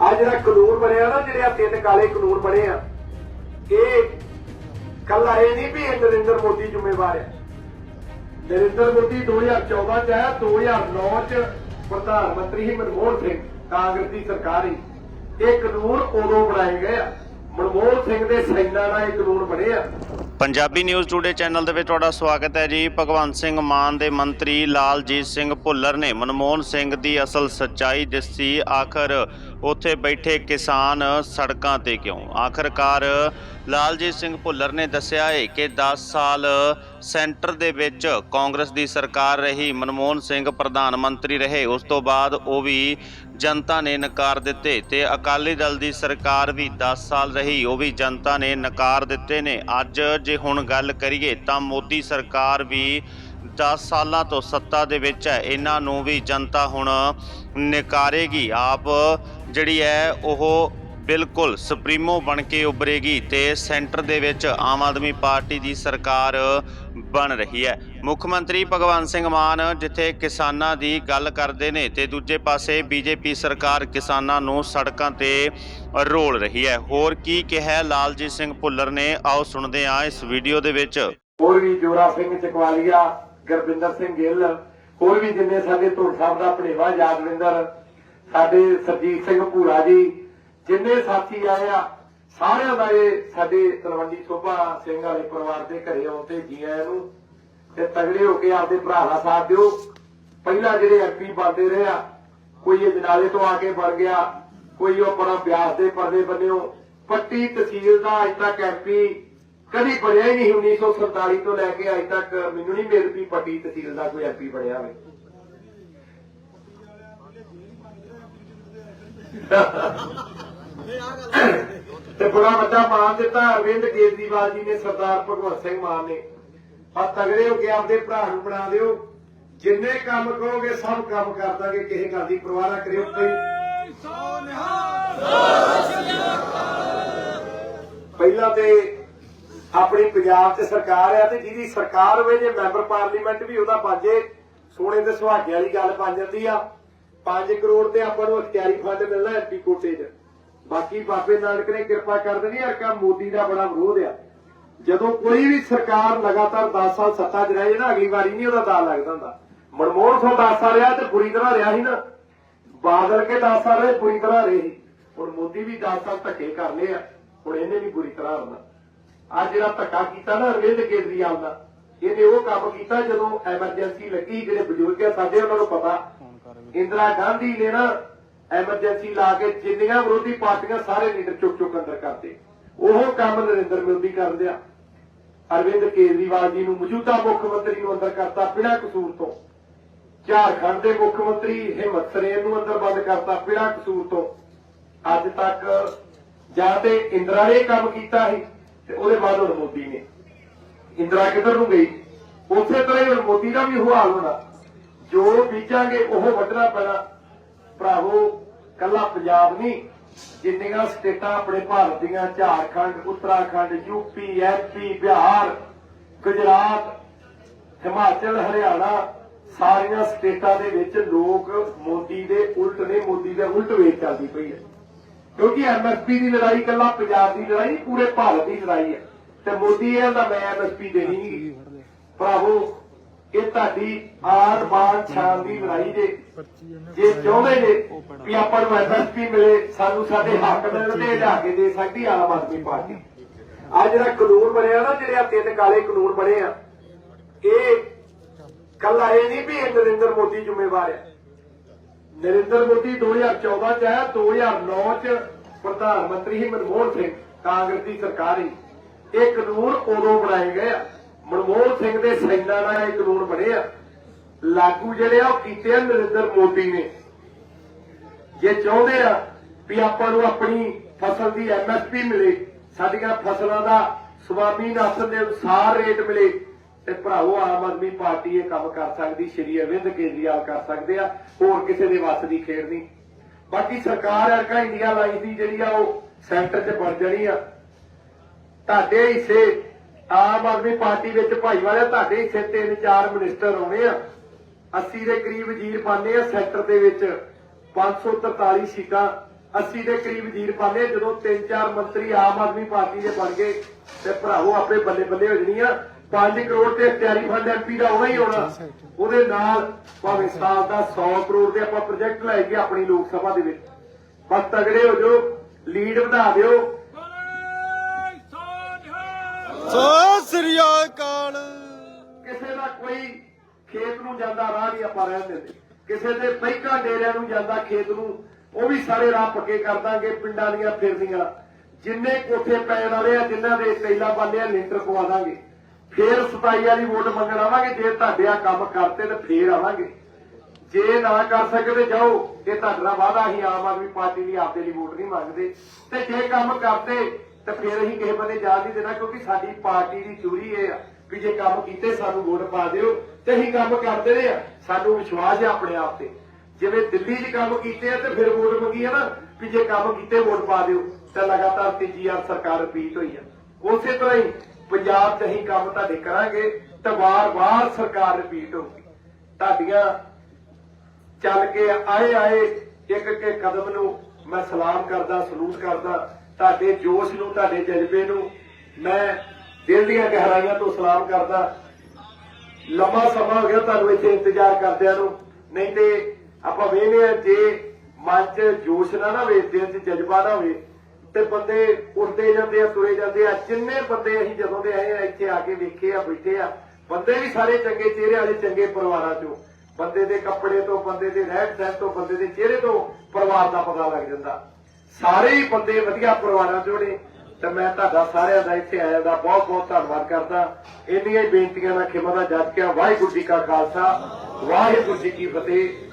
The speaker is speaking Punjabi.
ਆ ਜਿਹੜਾ ਕਾਨੂੰਨ ਬਣਿਆ ਨਾ, ਜਿਹੜੇ ਆ ਤਿੰਨ ਕਾਲੇ ਕਾਨੂੰਨ ਬਣੇ ਆ ਇਹ ਕੱਲਾ ਇਹ ਨਹੀਂ ਵੀ ਨਰਿੰਦਰ ਮੋਦੀ ਜ਼ਿੰਮੇਵਾਰ ਹੈ ਨਰਿੰਦਰ ਮੋਦੀ 2014 ਚ ਆਇਆ 2009 ਚ ਪ੍ਰਧਾਨ ਮੰਤਰੀ ਸੀ ਮਨਮੋਹਨ ਸਿੰਘ, ਕਾਂਗਰਸ ਦੀ ਸਰਕਾਰ ਹੀ ਇਹ ਕਾਨੂੰਨ ਉਦੋਂ ਬਣਾਏ ਗਏ ਆ। ਮਨਮੋਹਨ ਸਿੰਘ ਦੇ ਸੈਨਾ ਨਾਲ ਇਹ ਕਾਨੂੰਨ ਬਣੇ ਆ। ਪੰਜਾਬੀ ਨਿਊਜ਼ ਟੂਡੇ ਚੈਨਲ ਦੇ ਵਿੱਚ ਤੁਹਾਡਾ ਸਵਾਗਤ ਹੈ ਜੀ। ਭਗਵੰਤ ਸਿੰਘ ਮਾਨ ਦੇ ਮੰਤਰੀ ਲਾਲਜੀਤ ਸਿੰਘ ਭੁੱਲਰ ਨੇ ਮਨਮੋਹਨ ਸਿੰਘ ਦੀ ਅਸਲ ਸੱਚਾਈ ਦੱਸੀ। ਆਖਰ ਉੱਥੇ ਬੈਠੇ ਕਿਸਾਨ ਸੜਕਾਂ ਤੇ ਕਿਉਂ? ਆਖਰਕਾਰ ਲਾਲਜੀਤ ਸਿੰਘ ਭੁੱਲਰ ਨੇ ਦੱਸਿਆ ਹੈ ਕਿ 10 ਸਾਲ ਸੈਂਟਰ ਦੇ ਵਿੱਚ ਕਾਂਗਰਸ ਦੀ ਸਰਕਾਰ ਰਹੀ, ਮਨਮੋਹਨ ਸਿੰਘ ਪ੍ਰਧਾਨ ਮੰਤਰੀ ਰਹੇ, ਉਸ ਤੋਂ ਬਾਅਦ ਉਹ ਵੀ ਜਨਤਾ ਨੇ ਨਕਾਰ ਦਿੱਤੇ ਤੇ ਅਕਾਲੀ ਦਲ ਦੀ ਸਰਕਾਰ ਵੀ 10 ਸਾਲ ਰਹੀ, ਉਹ ਵੀ ਜਨਤਾ ਨੇ ਨਕਾਰ ਦਿੱਤੇ ਨੇ। ਅੱਜ ਜੇ ਹੁਣ ਗੱਲ ਕਰੀਏ ਤਾਂ ਮੋਦੀ ਸਰਕਾਰ ਵੀ 10 ਸਾਲਾਂ ਤੋਂ ਸੱਤਾ ਦੇ ਵਿੱਚ ਹੈ। ਇਹਨਾਂ ਨੂੰ ਵੀ ਜਨਤਾ ਹੁਣ ਨਕਾਰੇਗੀ। ਆਪ ਜਿਹੜੀ ਹੈ, ਉਹ ਬਿਲਕੁਲ ਸੁਪਰੀਮੋ ਬਣ ਕੇ ਉਭਰੇਗੀ ਤੇ ਸੈਂਟਰ ਦੇ ਵਿੱਚ ਆਮ ਆਦਮੀ ਪਾਰਟੀ ਦੀ ਸਰਕਾਰ ਬਣ ਰਹੀ ਹੈ। ਮੁੱਖ ਮੰਤਰੀ ਭਗਵੰਤ ਸਿੰਘ ਮਾਨ ਜਿੱਥੇ ਕਿਸਾਨਾਂ ਦੀ ਗੱਲ ਕਰਦੇ ਨੇ ਤੇ ਦੂਜੇ ਪਾਸੇ ਬੀਜੇਪੀ ਸਰਕਾਰ ਕਿਸਾਨਾਂ ਨੂੰ ਸੜਕਾਂ ਤੇ ਰੋਲ ਰਹੀ ਹੈ। ਹੋਰ ਕੀ ਕਿਹਾ ਲਾਲਜੀਤ ਸਿੰਘ ਭੁੱਲਰ ਨੇ? ਆਓ ਸੁਣਦੇ ਹਾਂ ਇਸ ਵੀਡੀਓ ਦੇ ਵਿੱਚ। ਹੋਰ ਵੀ ਜੋਰਾ ਸਿੰਘ ਚਕਵਾਲੀਆ ਗੁਰਵਿੰਦਰ ਸਿੰਘ ਗਿੱਲ ਹੋਰ ਵੀ ਜਿੰਨੇ ਸਾਡੇ ਧੁਰ ਸਾਹਿਬ ਦਾ ਭਣੇਵਾ ਯਾਦਵਿੰਦਰ ਸਾਡੇ ਸਰਜੀਤ ਸਿੰਘ ਭੂਰਾ ਜੀ, ਜਿੰਨੇ ਸਾਥੀ ਆਏ ਆ, ਸਾਰਿਆਂ ਦਾ ਇਹ ਸਾਡੇ ਤਲਵੰਡੀ ਸੋਭਾ ਸਿੰਘ ਵਾਲੇ ਪਰਿਵਾਰ ਦੇ ਘਰੇ ਆਉਂਦੇ ਜੀ ਆਇਆਂ ਨੂੰ। ਤੇ ਤਗੜੇ ਹੋ ਕੇ ਆਪਦੇ ਭਰਾ ਦਾ ਸਾਥ ਦਿਓ। ਪਹਿਲਾਂ ਜਿਹੜੇ ਐਮਪੀ ਬਣਦੇ ਰਹੇ ਆ, ਕੋਈ ਇਹ ਜਨਾਲੇ ਤੋਂ ਆ ਕੇ ਬਣ ਗਿਆ, ਕੋਈ ਉਹ ਪਰਾਂ ਬਿਆਸ ਦੇ ਪਰਦੇ ਬੰਨਿਓ। ਪੱਟੀ ਤਹਿਸੀਲ ਦਾ ਅਜ ਤੱਕ ਐਮਪੀ ਕਦੀ ਬਣਿਆ ਹੀ ਨਹੀਂ 1947 ਤੋਂ ਲੈ ਕੇ ਅਜ ਤੱਕ। ਮੈਨੂੰ ਨਹੀਂ ਮਿਲ ਵੀ ਪੱਟੀ ਤਹਿਸੀਲ ਦਾ ਕੋਈ ਐਮਪੀ ਬਣਿਆ ਹੋਵੇ। ਤੇ ਬੜਾ ਵੱਡਾ ਮਾਨ ਦਿੱਤਾ ਅਰਵਿੰਦ ਕੇਜਰੀਵਾਲ ਜੀ ਨੇ ਸਰਦਾਰ ਭਗਵੰਤ ਸਿੰਘ ਮਾਨ ਨੇ। ਆ ਤਗੜੇ ਹੋ ਕੇ ਆਪਦੇ ਭਰਾ ਨੂੰ ਬਣਾ ਦਿਓ। ਜਿੰਨੇ ਕੰਮ ਕਹੋਗੇ ਸਭ ਕੰਮ ਕਰ ਦਾਂਗੇ ਕਿਸੇ ਗੱਲ ਦੀ ਪਰਵਾਹ ਨਾ ਕਰਿਓ। ਕੋਈ ਪਹਿਲਾਂ ਤੇ ਆਪਣੀ ਪੰਜਾਬ 'ਚ ਸਰਕਾਰ ਆ ਤੇ ਜਿਹਦੀ ਸਰਕਾਰ ਹੋਵੇ, ਜੇ ਮੈਂਬਰ ਪਾਰਲੀਮੈਂਟ ਵੀ ਉਹਦਾ ਬਾਜੇ ਸੋਨੇ ਦੇ ਸੁਹਾਗੇ ਵਾਲੀ ਗੱਲ ਬਣ ਜਾਂਦੀ ਆ। 5 ਕਰੋੜ ਤੇ ਆਪਾਂ ਨੂੰ ਅਖਤਿਆਰੀ ਫੰਡ ਮਿਲਣਾ ਐਮਪੀ ਕੋਟੇ 'ਚ। ਬਾਕੀ ਬਾਬੇ ਨਾਨਕ ਨੇ ਕਿਰਪਾ ਕਰ ਦੇਣੀ ਯਾਰ ਕਾ ਮੋਦੀ ਦਾ ਬੜਾ ਵਿਰੋਧ ਆ। ਜਦੋਂ ਕੋਈ ਵੀ ਸਰਕਾਰ ਲਗਾਤਾਰ 10 ਸਾਲ ਸੱਤਾ 'ਚ ਰਹੇ ਨਾ, ਅਗਲੀ ਵਾਰੀ ਨਹੀਂ ਉਹਦਾ ਦਾ ਲੱਗਦਾ ਹੁੰਦਾ। ਮਨਮੋਹਨ ਸਿੰਘ 10 ਸਾਲ ਰਿਹਾ ਤੇ ਬੁਰੀ ਤਰ੍ਹਾਂ ਰਿਹਾ ਸੀ ਨਾ। ਬਾਦਲ ਕੇ 10 ਸਾਲ ਰਹੇ, ਬੁਰੀ ਤਰ੍ਹਾਂ ਰਹੇ ਸੀ। ਹੁਣ ਮੋਦੀ ਵੀ 10 ਸਾਲ ਧੱਕੇ ਕਰ ਲਏ ਆ। ਹੁਣ ਇਹਨੇ ਵੀ ਬੁਰੀ ਤਰ੍ਹਾਂ ਹੋਣਾ। ਆ ਜਿਹੜਾ ਧੱਕਾ ਕੀਤਾ ਨਾ ਅਰਵਿੰਦ ਕੇਜਰੀਵਾਲ ਦਾ, ਇਹਨੇ ਉਹ ਕੰਮ ਕੀਤਾ ਜਦੋਂ ਐਮਰਜੈਂਸੀ ਲੱਗੀ, ਜਿਹੜੇ ਬਜ਼ੁਰਗ ਆ ਸਾਡੇ ਉਹਨਾਂ ਨੂੰ ਪਤਾ। ਇੰਦਰਾ ਗਾਂਧੀ ਨੇ ਨਾ ਐਮਰਜੈਂਸੀ ਲਾ ਕੇ ਜਿੰਨੀਆਂ ਵਿਰੋਧੀ ਪਾਰਟੀਆਂ ਸਾਰੇ ਲੀਡਰ ਚੁੱਕ ਚੁੱਕ ਅੰਦਰ ਕਰਦੇ ਉਹ ਕੰਮ ਨਰਿੰਦਰ ਮੋਦੀ ਕਰਦੇ ਦਿਆ। ਅਰਵਿੰਦ ਕੇਜਰੀਵਾਲ ਜੀ ਨੂੰ ਮੌਜੂਦਾ ਮੁੱਖ ਮੰਤਰੀ ਨੂੰ ਅੰਦਰ ਕਰਤਾ ਬਿਨਾਂ ਕਸੂਰ ਤੋਂ। ਝਾਰਖੰਡ ਦੇ ਮੁੱਖ ਮੰਤਰੀ ਹਿੰਮਤ ਸਰੇਨ ਨੂੰ ਅੰਦਰ ਬੰਦ ਕਰਤਾ ਬਿਨਾਂ ਕਸੂਰ ਤੋਂ। ਅੱਜ ਤੱਕ ਜਾਂ ਤੇ ਇੰਦਰਾ ਨੇ ਕੰਮ ਕੀਤਾ ਸੀ। ਤੇ ਉਹਦੇ ਬਾਅਦ ਹੁਣ ਮੋਦੀ ਨੇ। ਇੰਦਰਾ ਕਿੱਧਰ ਨੂੰ ਗਈ? ਉਸੇ ਤਰ੍ਹਾਂ ਹੀ ਹੁਣ ਮੋਦੀ ਦਾ ਵੀ ਉਹ ਹਾਲ ਹੋਣਾ। ਜੋ ਬੀਜਾਂਗੇ, ਉਹ ਵੱਢਣਾ ਪੈਣਾ। ਭਰਾਵੋ, ਕੱਲਾ ਪੰਜਾਬ ਨਹੀਂ। ਜਿੰਨੀਆਂ ਸਟੇਟਾਂ ਆਪਣੇ ਭਾਰਤ ਦੀਆਂ, Jharkhand, Uttarakhand U P M P Bihar, Gujarat, Himachal, Haryana, ਸਾਰੀਆਂ ਸਟੇਟਾਂ ਦੇ ਵਿੱਚ ਲੋਕ ਮੋਦੀ ਦੇ ਉਲਟ ਨੇ, ਮੋਦੀ ਦੇ ਉਲਟ ਵੇਚ ਚੱਲਦੀ ਪਈ ਹੈ। ਕਿਉਂਕਿ ਐਮਐਸਪੀ ਦੀ ਲੜਾਈ ਕੱਲਾ ਪੰਜਾਬ ਦੀ ਲੜਾਈ ਪੂਰੇ ਭਾਰਤ ਦੀ ਲੜਾਈ ਹੈ। ਤੇ ਮੋਦੀ ਇਹ ਦਾ ਮੈਂ ਐਮਐਸਪੀ ਦੇਣੀ ਨਹੀਂ ਭਰਾਵੋ, ਇਹ ਤੁਹਾਡੀ ਆਰ ਬਾਣ ਸ਼ਾਨ ਦੀ ਲੜਾਈ ਜੇ। ਜੇ ਚਾਹੁੰਦੇ ਨੇ ਵੀ ਆਪਾਂ ਨੂੰ ਐਮਐਸਪੀ ਮਿਲੇ, ਸਾਨੂੰ ਸਾਡੇ ਹੱਕ ਮਿਲਣ ਤੇ ਲਿਆ ਕੇ ਦੇ ਸਕਦੀ ਆਮ ਆਦਮੀ ਪਾਰਟੀ। ਆ ਜਿਹੜਾ ਕਾਨੂੰਨ ਬਣਿਆ ਨਾ, ਜਿਹੜੇ ਆ ਤਿੰਨ ਕਾਲੇ ਕਾਨੂੰਨ ਬਣੇ ਆ, ਇਹ ਕੱਲਾ ਇਹ ਨਹੀਂ ਵੀ ਨਰਿੰਦਰ ਮੋਦੀ ਜ਼ਿੰਮੇਵਾਰ ਹੈ। ਨਰਿੰਦਰ ਮੋਦੀ 2014 ਚ ਆਇਆ 2009 ਚ ਪ੍ਰਧਾਨ ਮੰਤਰੀ ਸੀ ਮਨਮੋਹਨ ਸਿੰਘ, ਕਾਂਗਰਸ ਦੀ ਸਰਕਾਰ ਹੀ ਇਹ ਕਾਨੂੰਨ ਉਦੋਂ ਬਣਾਏ ਗਏ ਆ। ਮਨਮੋਹਨ ਸਿੰਘ ਦੇ ਸੈਨਾ ਨਾਲ ਇਹ ਕਾਨੂੰਨ ਬਣੇ ਆ। ਲਾਗੂ ਜਿਹੜੇ ਆ, ਉਹ ਕੀਤੇ ਆ ਨਰਿੰਦਰ ਮੋਦੀ ਨੇ। ਜੇ ਚਾਹੁੰਦੇ ਆ ਵੀ ਆਪਾਂ ਨੂੰ ਆਪਣੀ ਫਸਲ ਦੀ ਐਮਐਸਪੀ ਮਿਲੇ, ਸਾਡੀਆਂ ਫਸਲਾਂ ਦਾ ਸਵਾਮੀਨਾਥਨ ਦੇ ਅਨੁਸਾਰ ਰੇਟ ਮਿਲੇ ਤੇ ਭਰਾਵੋ, ਆਮ ਆਦਮੀ ਪਾਰਟੀ ਇਹ ਕੰਮ ਕਰ ਸਕਦੀ, ਸ਼੍ਰੀ ਅਰਵਿੰਦ ਕੇਜਰੀਵਾਲ ਕਰ ਸਕਦੇ ਆ, ਹੋਰ ਕਿਸੇ ਦੇ ਵੱਸ ਦੀ ਖੇਡ ਨਹੀਂ। ਬਾਕੀ ਸਰਕਾਰ ਅਰਕਾ ਇੰਡੀਆ ਲਾਈਨ ਦੀ ਜਿਹੜੀ ਆ, ਉਹ ਸੈਂਟਰ 'ਚ ਬਣ ਜਾਣੀ ਆ। ਤੁਹਾਡੇ ਹਿੱਸੇ, ਆਮ ਆਦਮੀ ਪਾਰਟੀ ਵਿੱਚ ਭਾਈ ਵਾਲੇ ਤੁਹਾਡੇ ਹਿੱਸੇ ਤਿੰਨ ਚਾਰ ਮਿਨਿਸਟਰ ਆਉਣੇ ਆ। 80 ਦੇ ਕਰੀਬ ਵਜ਼ੀਰ ਬਣਨੇ ਆ ਸੈਂਟਰ ਦੇ ਵਿੱਚ 543 ਸੀਟਾਂ। 80 ਦੇ ਕਰੀਬ ਜੀਰ ਪਾਲੇ ਜਦੋਂ ਤਿੰਨ ਚਾਰ ਮੰਤਰੀ ਆਮ ਆਦਮੀ ਪਾਰਟੀ ਦੇ ਬਣ ਗਏ, ਤੇ ਭਰਾਵੋ, ਆਪਣੇ ਬੱਲੇ ਬੱਲੇ ਹੋ ਜਣੀਆਂ। 5 ਕਰੋੜ ਤੇ ਇਖਤਿਆਰੀ ਫੰਡ ਐਮਪੀ ਦਾ ਹੋਣਾ ਹੀ ਹੋਣਾ। ਉਹਦੇ ਨਾਲ ਭਾਵੇਂ ਸਾਲ ਦਾ 100 ਕਰੋੜ ਦੇ ਆਪਾਂ ਪ੍ਰੋਜੈਕਟ ਲੈ ਕੇ ਆਪਣੀ ਲੋਕ ਸਭਾ ਦੇ ਵਿੱਚ। ਬਸ ਤਗੜੇ ਹੋ ਜਾਓ ਲੀਡ ਵਧਾ ਦਿਓ। ਸੋ ਸ੍ਰੀ ਅਕਾਲ। ਕਿਸੇ ਦਾ ਕੋਈ ਖੇਤ ਨੂੰ ਜਾਂਦਾ ਰਾਹ ਨਹੀਂ ਆਪਾਂ ਰਹਿਣ ਦਿੰਦੇ। ਕਿਸੇ ਦੇ ਪਹਿਕਾ ਡੇਰਿਆਂ ਨੂੰ ਜਾਂਦਾ ਖੇਤ ਨੂੰ ਉਹ ਵੀ ਸਾਰੇ ਰਾਹ ਪੱਕੇ ਕਰ ਦਾਂਗੇ ਪਿੰਡਾਂ ਦੀਆਂ ਫਿਰਦੀਆਂ ਜਿੰਨੇ ਕੋਠੇ ਪੈਣ ਵਾਲੇ ਆ ਜਿਨ੍ਹਾਂ ਦੇ ਤੈਲਾ ਬਾਲੇ ਆ ਲਿੰਟਰ ਪਵਾ ਦਾਂਗੇ। ਫੇਰ ਸਤਾਈ ਵਾਲੀ ਵੋਟ ਮੰਗਣ ਆਵਾਂਗੇ, ਜੇ ਤੁਹਾਡੇ ਆ ਕੰਮ ਕਰਤੇ ਤੇ ਫੇਰ ਆਵਾਂਗੇ। ਜੇ ਨਾ ਕਰ ਸਕਦੇ, ਜਾਓ, ਇਹ ਤੁਹਾਡਾ ਵਾਅਦਾ ਅਸੀਂ ਆਮ ਆਦਮੀ ਪਾਰਟੀ ਦੀ ਆਪਦੇ ਲਈ ਵੋਟ ਨਹੀਂ ਮੰਗਦੇ। ਤੇ ਜੇ ਕੰਮ ਕਰਤੇ, ਤੇ ਫਿਰ ਅਸੀਂ ਕਿਸੇ ਬੰਦੇ ਜਾ ਨਹੀਂ ਦੇਣਾ, ਕਿਉਂਕਿ ਸਾਡੀ ਪਾਰਟੀ ਦੀ ਚੂਰੀ ਇਹ ਆ ਵੀ ਜੇ ਕੰਮ ਕੀਤੇ, ਸਾਨੂੰ ਵੋਟ ਪਾ ਦਿਓ। ਤੇ ਅਸੀਂ ਕੰਮ ਕਰਦੇ ਰਹੇ ਆ, ਸਾਨੂੰ ਵਿਸ਼ਵਾਸ ਹੈ ਆਪਣੇ ਆਪ ਤੇ। ਜਿਵੇਂ ਦਿੱਲੀ 'ਚ ਕੰਮ ਕੀਤੇ ਆ, ਤੇ ਫਿਰ ਵੋਟ ਮੰਗੀ ਆ ਨਾ, ਵੀ ਜੇ ਕੰਮ ਕੀਤੇ, ਵੋਟ ਪਾ ਦਿਓ। ਤੇ ਲਗਾਤਾਰ ਤੀਜੀ ਵਾਰ ਸਰਕਾਰ ਰਿਪੀਟ ਹੋਈ ਆ। ਉਸੇ ਤਰ੍ਹਾਂ ਹੀ ਪੰਜਾਬ 'ਚ ਅਸੀਂ ਕੰਮ ਤੁਹਾਡੇ ਕਰਾਂਗੇ ਤੇ ਵਾਰ-ਵਾਰ ਸਰਕਾਰ ਰਿਪੀਟ ਹੋਊਗੀ। ਤੁਹਾਡੀਆਂ ਚੱਲ ਕੇ ਆਏ ਆਏ, ਇੱਕ ਇੱਕ ਕਦਮ ਨੂੰ ਮੈਂ ਸਲਾਮ ਕਰਦਾ, ਸਲੂਟ ਕਰਦਾ, ਤੁਹਾਡੇ ਜੋਸ਼ ਨੂੰ, ਤੁਹਾਡੇ ਜਜ਼ਬੇ ਨੂੰ ਮੈਂ ਦਿਲ ਦੀਆਂ ਗਹਿਰਾਈਆਂ ਤੋਂ ਸਲਾਮ ਕਰਦਾ। ਲੰਮਾ ਸਮਾਂ ਹੋ ਗਿਆ ਤੁਹਾਨੂੰ ਇੱਥੇ ਇੰਤਜ਼ਾਰ ਕਰਦਿਆਂ ਨੂੰ। ਨਹੀਂ ਤੇ ਆਪਾਂ ਵੇਖਦੇ ਆ ਜੇ ਮਨ 'ਚ ਜੋਸ਼ ਨਾ ਨਾ ਹੋਵੇ, ਦਿਲ 'ਚ ਜਜ਼ਬਾ ਨਾ ਹੋਵੇ ਤੇ ਬੰਦੇ ਉੱਠਦੇ ਜਾਂਦੇ ਆ, ਤੁਰੇ ਜਾਂਦੇ ਆ। ਜਿੰਨੇ ਬੰਦੇ ਅਸੀਂ ਜਦੋਂ ਦੇ ਆਏ ਆ, ਇੱਥੇ ਆ ਕੇ ਵੇਖੇ ਆ, ਬੈਠੇ ਆ, ਬੰਦੇ ਵੀ ਸਾਰੇ ਚੰਗੇ ਚਿਹਰੇ ਵਾਲੇ, ਚੰਗੇ ਪਰਿਵਾਰਾਂ 'ਚੋਂ। ਬੰਦੇ ਦੇ ਕੱਪੜੇ ਤੋਂ, ਬੰਦੇ ਦੇ ਰਹਿਣ ਸਹਿਣ ਤੋਂ, ਬੰਦੇ ਦੇ ਚਿਹਰੇ ਤੋਂ ਪਰਿਵਾਰ ਦਾ ਪਤਾ ਲੱਗ ਜਾਂਦਾ। ਸਾਰੇ ਹੀ ਬੰਦੇ ਵਧੀਆ ਪਰਿਵਾਰਾਂ ਚੋਂ ਨੇ। ਤੇ ਮੈਂ ਤੁਹਾਡਾ ਸਾਰਿਆਂ ਦਾ ਇੱਥੇ ਆਇਆ ਦਾ ਬਹੁਤ ਬਹੁਤ ਧੰਨਵਾਦ ਕਰਦਾ। ਇੰਨੀਆਂ ਹੀ ਬੇਨਤੀਆਂ ਨਾਲ ਖਿਮਾ ਦਾ ਜੱਜ ਕੇ ਵਾਹਿਗੁਰੂ ਜੀ ਕਾ ਖਾਲਸਾ, ਵਾਹਿਗੁਰੂ ਜੀ ਕੀ ਫਤਿਹ।